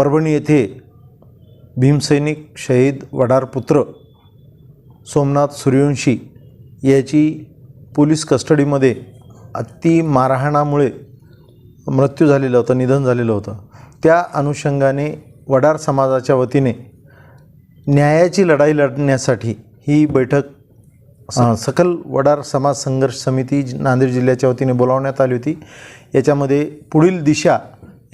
परभणी येथे भीमसैनिक शहीद वडारपुत्र सोमनाथ सूर्यवंशी याची पोलीस कस्टडीमध्ये अति मारहाणामुळे मृत्यू झालेला होता निधन झालेलं होतं. त्या अनुषंगाने वडार समाजाच्या वतीने न्यायाची लढाई लढण्यासाठी ही बैठक सकल वडार समाज संघर्ष समिती नांदेड जिल्ह्याच्या वतीने बोलावण्यात आली होती. याच्यामध्ये पुढील दिशा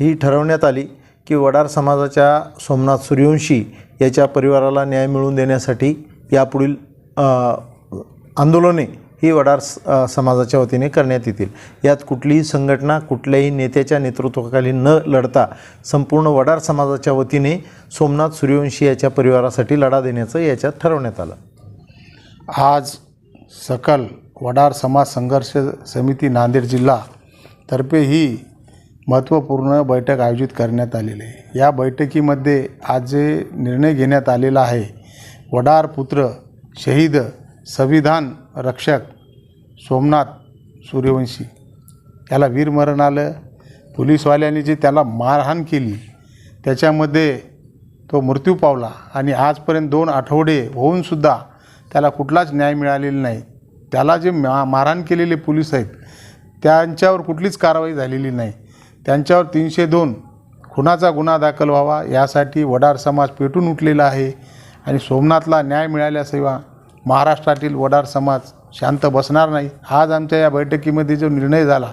ही ठरवण्यात आली. की वडार समाजाच्या सोमनाथ सूर्यवंशी याच्या परिवाराला न्याय मिळवून देण्यासाठी यापुढील आंदोलने ही वडार स- समाजाच्या वतीने करण्यात येतील. यात कुठलीही संघटना कुठल्याही नेत्याच्या नेतृत्वाखाली न लढता संपूर्ण वडार समाजाच्या वतीने सोमनाथ सूर्यवंशी याच्या परिवारासाठी लढा देण्याचं याच्यात ठरवण्यात आलं. आज सकल वडार समाज संघर्ष समिती नांदेड जिल्हा तर्फे ही महत्त्वपूर्ण बैठक आयोजित करण्यात आलेली आहे. या बैठकीमध्ये आज जे निर्णय घेण्यात आलेला आहे वडार पुत्र शहीद संविधान रक्षक सोमनाथ सूर्यवंशी याला वीरमरण आलं. पोलीसवाल्यांनी जी त्याला मारहाण केली त्याच्यामध्ये तो मृत्यू पावला आणि आजपर्यंत दोन आठवडे होऊनसुद्धा त्याला कुठलाच न्याय मिळालेला नाही. त्याला जे मा मारहाण केलेले पोलीस आहेत त्यांच्यावर कुठलीच कारवाई झालेली नाही. त्यांच्यावर तीनशे दोन खुनाचा गुन्हा दाखल व्हावा यासाठी वडार समाज पेटून उठलेला आहे. आणि सोमनाथला न्याय मिळाल्याशिवाय महाराष्ट्रातील वडार समाज शांत बसणार नाही. आज आमच्या या बैठकीमध्ये जो निर्णय झाला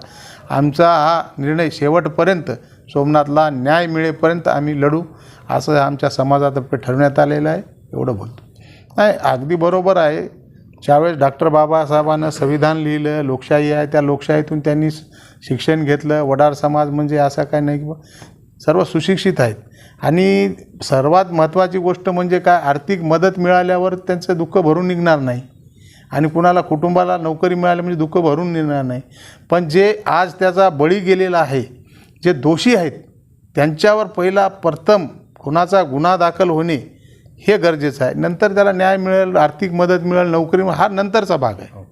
आमचा हा निर्णय शेवटपर्यंत सोमनाथला न्याय मिळेपर्यंत आम्ही लढू असं आमच्या समाजातर्फे ठरवण्यात आलेलं आहे. एवढं बोलतो. नाही अगदी बरोबर आहे. ज्यावेळेस डॉक्टर बाबासाहेबांनं संविधान लिहिलं लोकशाही आहे त्या लोकशाहीतून त्यांनी शिक्षण घेतलं. वडार समाज म्हणजे असा काय नाही की सर्व सुशिक्षित आहेत. आणि सर्वात महत्त्वाची गोष्ट म्हणजे काय आर्थिक मदत मिळाल्यावर त्यांचं दुःख भरून निघणार नाही. आणि कुणाला कुटुंबाला नोकरी मिळाली म्हणजे दुःख भरून निघणार नाही. पण जे आज त्याचा बळी गेलेला आहे जे दोषी आहेत त्यांच्यावर पहिला प्रथम कुणाचा गुन्हा दाखल होणे हे गरजेचं आहे. नंतर त्याला न्याय मिळेल आर्थिक मदत मिळेल नोकरी हा नंतरचा भाग आहे. हो.